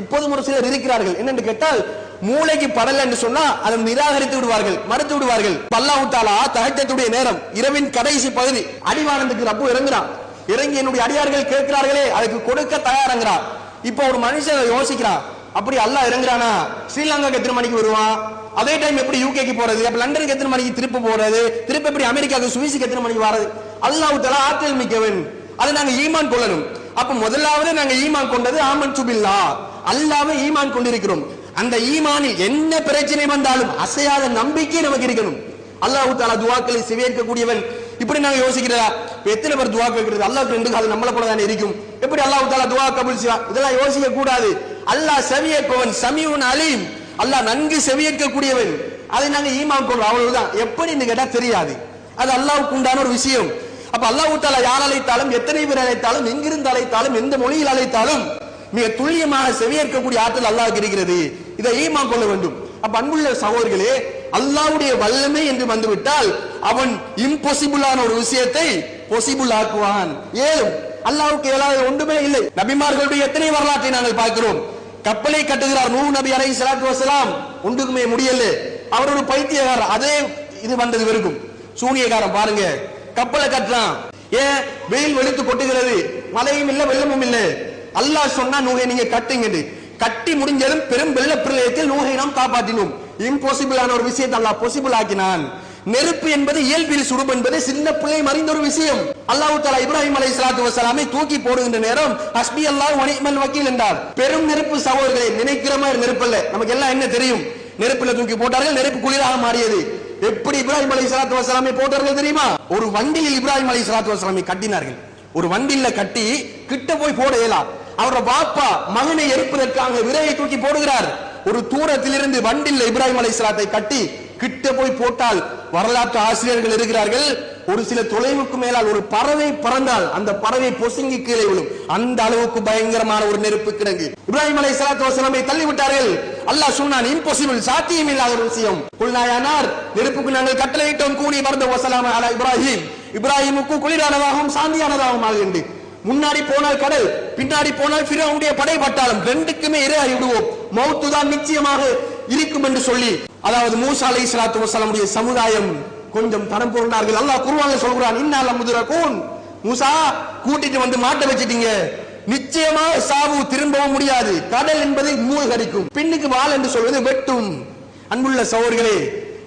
இப்போதும் ஒரு சிலர் இருக்கிறார்கள். என்னென்று கேட்டால் மூளைக்கு படல என்று சொன்னா அதை நிராகரித்து விடுவார்கள் மறுத்து விடுவார்கள். அல்லாஹ் தாலா தஹஜத்துடைய நேரம் இரவின் கடைசி பகுதி. அடிவானந்துக்கு ரப்பு இறங்குறான். இறங்கி என்னுடைய அடியார்கள் கேட்கிறார்களே அதுக்கு கொடுக்க தயாரங்கிறார் இப்போ ஒரு மனுஷன் யோசிக்கிறான் அப்படி அல்லாஹ் இறங்குறானா? ஸ்ரீலங்காக்கு எத்தனை மணிக்கு வருவான்? அதே டைம் எப்படி யூகேக்கு போறது? அப்ப லண்டனுக்கு எத்தனை மணிக்கு திருப்பி போறது? திருப்பி எப்படி அமெரிக்காவுக்கு சுவிஸுக்கு எத்தனை மணிக்கு வர்றது? அல்லாஹ் தலா ஆற்றல் மிக்கவன். அதை நாங்க ஈமான் கொள்ளணும். அப்ப முதலாவது நாங்க ஈமான் கொண்டது ஆமன் சுபில்லா. அல்லாம ஈமான் கொண்டிருக்கிறோம். அந்த ஈமானில் என்ன பிரச்சனை வந்தாலும் அசையாத நம்பிக்கை நமக்கு இருக்கணும். அல்லாஹு தாலா துவாக்களை செவியேற்கக்கூடியவன் இப்படி நாங்க யோசிக்கிறதா? எத்தனை பேர் துவா கேட்கிறது? அல்லாஹ் ரெண்டு காலம் நம்மள போல தானே இருக்கும். எப்படி அல்லாஹ் தாலா துவா கபுல் இதெல்லாம் யோசிக்க கூடாது. அல்லாஹ் செவியேற்பவன் சமியுன் அலீம். அல்லாஹ் நன்கு செவியேற்கக்கூடியவன். அதை நாங்க ஈமான் கொள்றோம். அவ்வளவுதான். எப்படின்னு கேட்டா தெரியாது. அது அல்லாவுக்கு உண்டான ஒரு விஷயம். அப்ப அல்லாஹ் தாலா யார் அழைத்தாலும் எத்தனை பேர் அழைத்தாலும் எங்கிருந்து அழைத்தாலும் எந்த மொழியில் அழைத்தாலும் மிக துல்லியமாக செவியேற்கக்கூடிய ஆற்றல் அல்லாவுக்கு இருக்கிறது. இதை ஈமா கொள்ள வேண்டும். அப்ப அன்புள்ள சகோதரர்களே அல்லாஹ்வுடைய வல்லமை என்று வந்துவிட்டால் அவன் இம்பாசிபிளான ஒரு விஷயத்தை பொசிபிள் ஆக்குவான். ஏன்? அல்லாவுக்கு இயலாத ஒன்றுமே இல்லை. நபிமார்களுடைய எத்தனை வரலாற்றை நாங்கள் பார்க்கிறோம்? கப்பலை கட்டுகிறார் நூ நபி அலை சலாத்து வசலாம் ஒன்றுக்குமே முடியல. அவர் ஒரு பைத்தியக்காரர். அதே இது வந்தது வரைக்கும் சூனியக்காரன் பாருங்க. கப்பலை கட்டுறான். ஏன்? வெயில் வெளுத்து கொட்டுகிறது. மழையும் இல்லை வெள்ளமும் இல்லை. அல்லாஹ் சொன்னா நூகை நீங்க கட்டுங்க கட்டி முடிஞ்சதும் பெரும் வெள்ள பிரளயத்தில் நூகை நாம் காப்பாற்றினோம். இம்பாசிபிளான ஒரு விஷயத்தை அல்லாஹ் பாசிபிள் ஆக்கினான். நெருப்பு என்பது இயல்பில் சுடும் என்பது சின்ன பிள்ளை மறைந்த ஒரு விஷயம். அல்லாஹு தாலா இப்ராஹிம் அலை சலாத்து வசலாமை தூக்கி போடுகின்ற நேரம் ஹஸ்பி அல்லாஹ் வனிமல் வக்கீல் என்றார். பெரும் நெருப்பு சகோதரர்களை நினைக்கிற மாதிரி நெருப்பல்ல நமக்கு எல்லாம் என்ன தெரியும்? நெருப்புல தூக்கி போட்டார்கள் நெருப்பு குளிராக மாறியது. எப்படி இப்ராஹிம் அலை சலாத்து வசலாமை போட்டார்கள் தெரியுமா? ஒரு வண்டியில் இப்ராஹிம் அலை சலாத்து வசலாமை கட்டினார்கள். ஒரு வண்டியில கட்டி கிட்ட போய் போட இயலாம் அவரோட பாப்பா மகனை எரிப்பதற்காக விரையை தூக்கி போடுகிறார். ஒரு தூரத்திலிருந்து வண்டில் இப்ராஹிம் அலை கட்டி கிட்ட போய் போட்டால் வரலாற்று ஆசிரியர்கள் இருக்கிறார்கள். ஒரு சில தொலைவுக்கு மேலால் ஒரு பறவை பறந்தால் அந்த பறவை பொசுங்கி கீழே விழும். அந்த அளவுக்கு பயங்கரமான ஒரு நெருப்பு கிடங்கு. இப்ராஹிம் அலை சலாத்து வசலமை தள்ளி விட்டார்கள் அல்லாஹ் சொன்னான் இம்பாசிபிள் சாத்தியம் இல்லாத ஒரு விஷயம். குல்நாயானார் நெருப்புக்கு நாங்கள் கட்டளையிட்டோம் கூடி மறந்த வசலாம் அலா இப்ராஹிம். இப்ராஹிமுக்கு குளிரானதாகவும் சாந்தியானதாகவும் ஆகுகின்ற முன்னாடி போனால் கடல் பின்னாடி போனால் பிறவுடைய படை பட்டாலும் ரெண்டுக்குமே இரு விடுவோம் மௌத்து தான் நிச்சயமாக இருக்கும் என்று சொல்லி அதாவது மூசா அலை சலாத்து வசலமுடைய சமுதாயம் கொஞ்சம் தரம் பொருந்தார்கள் அல்லாஹ் குருவாங்க சொல்கிறான் இன்னால முதுரகூன் மூசா கூட்டிட்டு வந்து மாட்ட வச்சிட்டீங்க. நிச்சயமா சாவு திரும்பவும் முடியாது. கடல் என்பதை மூழ்கடிக்கும். பின்னுக்கு வாள் என்று சொல்வது வெட்டும். அன்புள்ள சோர்களே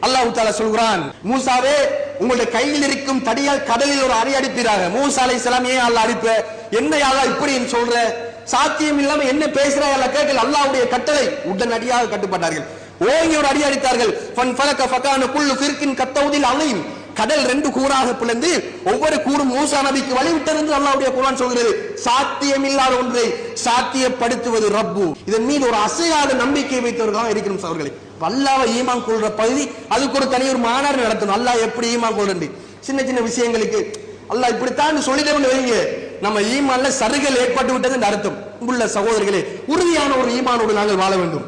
அல்லாஹ் தாலா சொல்கிறான் மூசாவே உங்களுடைய கையில் இருக்கும் தடியால் கடலில் ஒரு அறை அடிப்பீராக. மூசா அலை இஸ்லாமியே அல்ல அடிப்ப? என்ன யாரா இப்படி சொல்ற? சாத்தியம் இல்லாம என்ன பேசுற அல்ல கேட்கல. அல்லாஹ்வுடைய கட்டளை உடனடியாக கட்டுப்பட்டார்கள். ஓங்கி ஒரு அடி அடித்தார்கள். ஃபன் ஃபலக ஃபகான குல்லு ஃபிர்கின் கத்தவுதில் அலையும் கடல் ரெண்டு கூறாக பிளந்து ஒவ்வொரு கூறும் மூசா நபிக்கு வழிவிட்டது அல்லாவுடைய குரான் சொல்கிறது. சொல்கிறது சாத்தியமில்லாத ஒன்றை சாத்தியப்படுத்துவது ரப்பு. இதன் மீது ஒரு அசையாத நம்பிக்கை வைத்தவர்களாக இருக்கிறோம் அவர்களை அல்லாவை ஈமான் கொள்ற பகுதி அதுக்கு ஒரு தனி ஒரு மாநாடு நடத்தணும். அல்லாஹ் எப்படி ஈமான் கொள்றது சின்ன சின்ன விஷயங்களுக்கு அல்லாஹ் இப்படித்தான் சொல்லிட்டோம்னு வைங்க. நம்ம ஈமான்ல சருகல் ஏற்பட்டு விட்டது அர்த்தம். உள்ள சகோதரர்களே உறுதியான ஒரு ஈமானோடு நாங்கள் வாழ வேண்டும்.